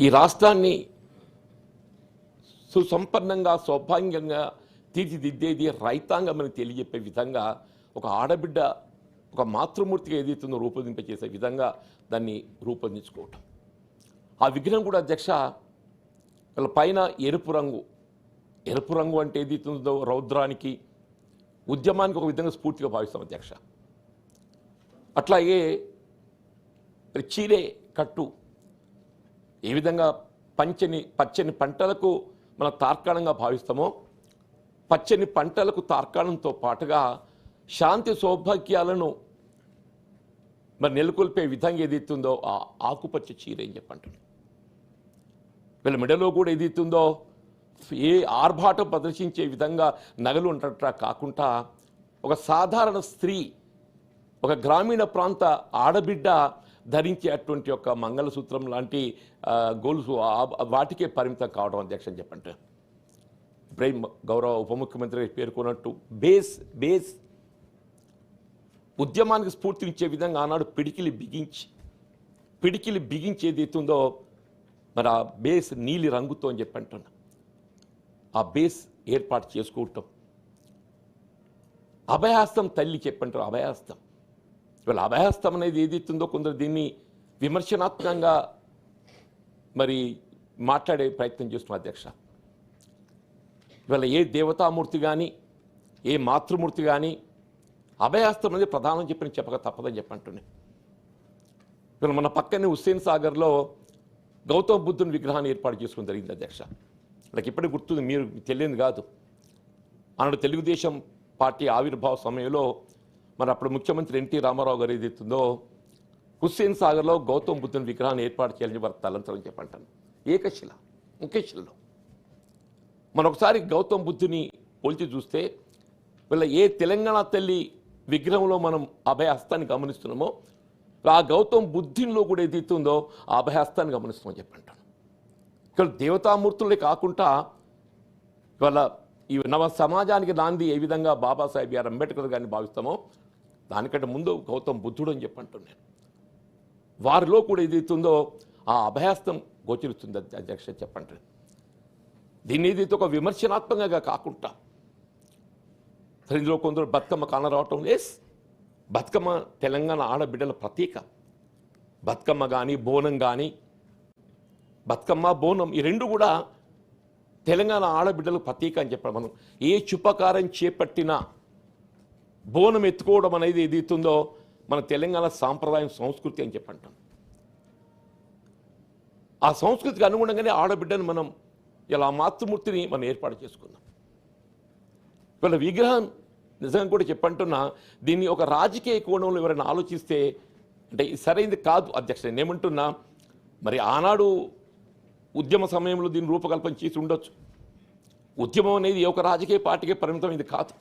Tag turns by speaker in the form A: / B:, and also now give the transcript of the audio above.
A: ఈ రాష్ట్రాన్ని సుసంపన్నంగా సౌభాగ్యంగా తీర్చిదిద్దేది రైతాంగం అని తెలియజెప్పే విధంగా ఒక ఆడబిడ్డ ఒక మాతృమూర్తిగా ఏదైతుందో రూపొందింపచేసే విధంగా దాన్ని రూపొందించుకోవటం. ఆ విగ్రహం కూడా అధ్యక్ష వాళ్ళ పైన ఎరుపు రంగు. ఎరుపు రంగు అంటే ఏదైతుందో రౌద్రానికి ఉద్యమానికి ఒక విధంగా స్ఫూర్తిగా భావిస్తాం అధ్యక్ష. అట్లాగే చీరే కట్టు ఏ విధంగా పంచని పచ్చని పంటలకు మనం తార్కాణంగా భావిస్తామో పచ్చని పంటలకు తార్కాణంతో పాటుగా శాంతి సౌభాగ్యాలను మరి నెలకొల్పే విధంగా ఏదైతుందో ఆ ఆకుపచ్చ చీర ఏం చెప్పంటున్నాను వీళ్ళ మెడలో కూడా ఏదైతుందో ఏ ఆర్భాటం ప్రదర్శించే విధంగా నగలు ఉండట కాకుండా ఒక సాధారణ స్త్రీ ఒక గ్రామీణ ప్రాంత ఆడబిడ్డ ధరించేటువంటి ఒక మంగళసూత్రం లాంటి గోల్స్ వాటికే పరిమితం కావడం అధ్యక్ష అని చెప్పంటే. ఇప్పుడే గౌరవ ఉప ముఖ్యమంత్రి పేర్కొన్నట్టు బేస్ బేస్ ఉద్యమానికి స్ఫూర్తినిచ్చే విధంగా ఆనాడు పిడికిలి బిగించి పిడికిలి బిగించి ఏది ఉందో మరి ఆ బేస్ నీలి రంగుతో అని చెప్పి అంటున్నా ఆ బేస్ ఏర్పాటు చేసుకోవటం అభయాస్తం తల్లి చెప్పంటారు అభయాస్తం ఇవాళ అభయాస్తం అనేది ఏది కొందరు దీన్ని విమర్శనాత్మకంగా మరి మాట్లాడే ప్రయత్నం చేస్తున్నాం అధ్యక్ష. ఇవాళ ఏ దేవతామూర్తి కానీ ఏ మాతృమూర్తి కానీ అభయాస్తం అనేది ప్రధానం చెప్పిన చెప్పక తప్పదని చెప్పంటున్నాయి ఇవాళ మన పక్కనే హుస్సేన్ సాగర్లో గౌతమ బుద్ధుని విగ్రహాన్ని ఏర్పాటు చేసుకోవడం జరిగింది అధ్యక్ష. నాకు ఇప్పటికి గుర్తుంది మీరు తెలియదు కాదు. ఆనాడు తెలుగుదేశం పార్టీ ఆవిర్భావ సమయంలో మరి అప్పుడు ముఖ్యమంత్రి ఎన్టీ రామారావు గారు ఏదైతుందో హుస్సేన్ సాగర్లో గౌతమ్ బుద్ధుని విగ్రహాన్ని ఏర్పాటు చేయాలని వారు తలంతరం చెప్పంటాను. ఏకశిల ముఖ్యశిలలో మన ఒకసారి గౌతమ్ బుద్ధుని పోల్చి చూస్తే వీళ్ళ ఏ తెలంగాణ తల్లి విగ్రహంలో మనం అభయహస్తాన్ని గమనిస్తున్నామో ఆ గౌతమ్ బుద్ధిలో కూడా ఏదైతుందో ఆ అభయహస్తాన్ని గమనిస్తామని చెప్పంటాను. ఇక్కడ దేవతామూర్తులే కాకుండా ఇవాళ ఈ నవ సమాజానికి నాంది ఏ విధంగా బాబాసాహెబ్ బిఆర్ అంబేద్కర్ గారిని భావిస్తామో దానికంటే ముందు గౌతమ్ బుద్ధుడు అని చెప్పంటున్నాను. వారిలో కూడా ఏదైతుందో ఆ అభయాస్తం గోచరిస్తుంది అధ్యక్ష చెప్పండి. దీన్ని ఏదైతే ఒక విమర్శనాత్మకంగా కాకుండా. ఇందులో కొందరు బతుకమ్మ కానరావటం ఎస్ బతుకమ్మ తెలంగాణ ఆడబిడ్డల ప్రతీక. బతుకమ్మ కానీ బోనం కానీ బతుకమ్మ బోనం ఈ రెండు కూడా తెలంగాణ ఆడబిడ్డలకు ప్రతీక అని చెప్పడం మనం. ఏ చుపకారం చేపట్టినా బోనం ఎత్తుకోవడం అనేది ఏదైతుందో మన తెలంగాణ సాంప్రదాయం సంస్కృతి అని చెప్పంటాం. ఆ సంస్కృతికి అనుగుణంగానే ఆడబిడ్డను మనం ఇలా మాతృమూర్తిని మనం ఏర్పాటు చేసుకుందాం. ఇవాళ విగ్రహం నిజంగా కూడా చెప్పంటున్నా దీన్ని ఒక రాజకీయ కోణంలో ఎవరైనా ఆలోచిస్తే అంటే సరైనది కాదు అధ్యక్ష నేను ఏమంటున్నా మరి ఆనాడు ఉద్యమ సమయంలో దీన్ని రూపకల్పన చేసి ఉండొచ్చు. ఉద్యమం అనేది ఒక రాజకీయ పార్టీకే పరిమితం ఇది కాదు.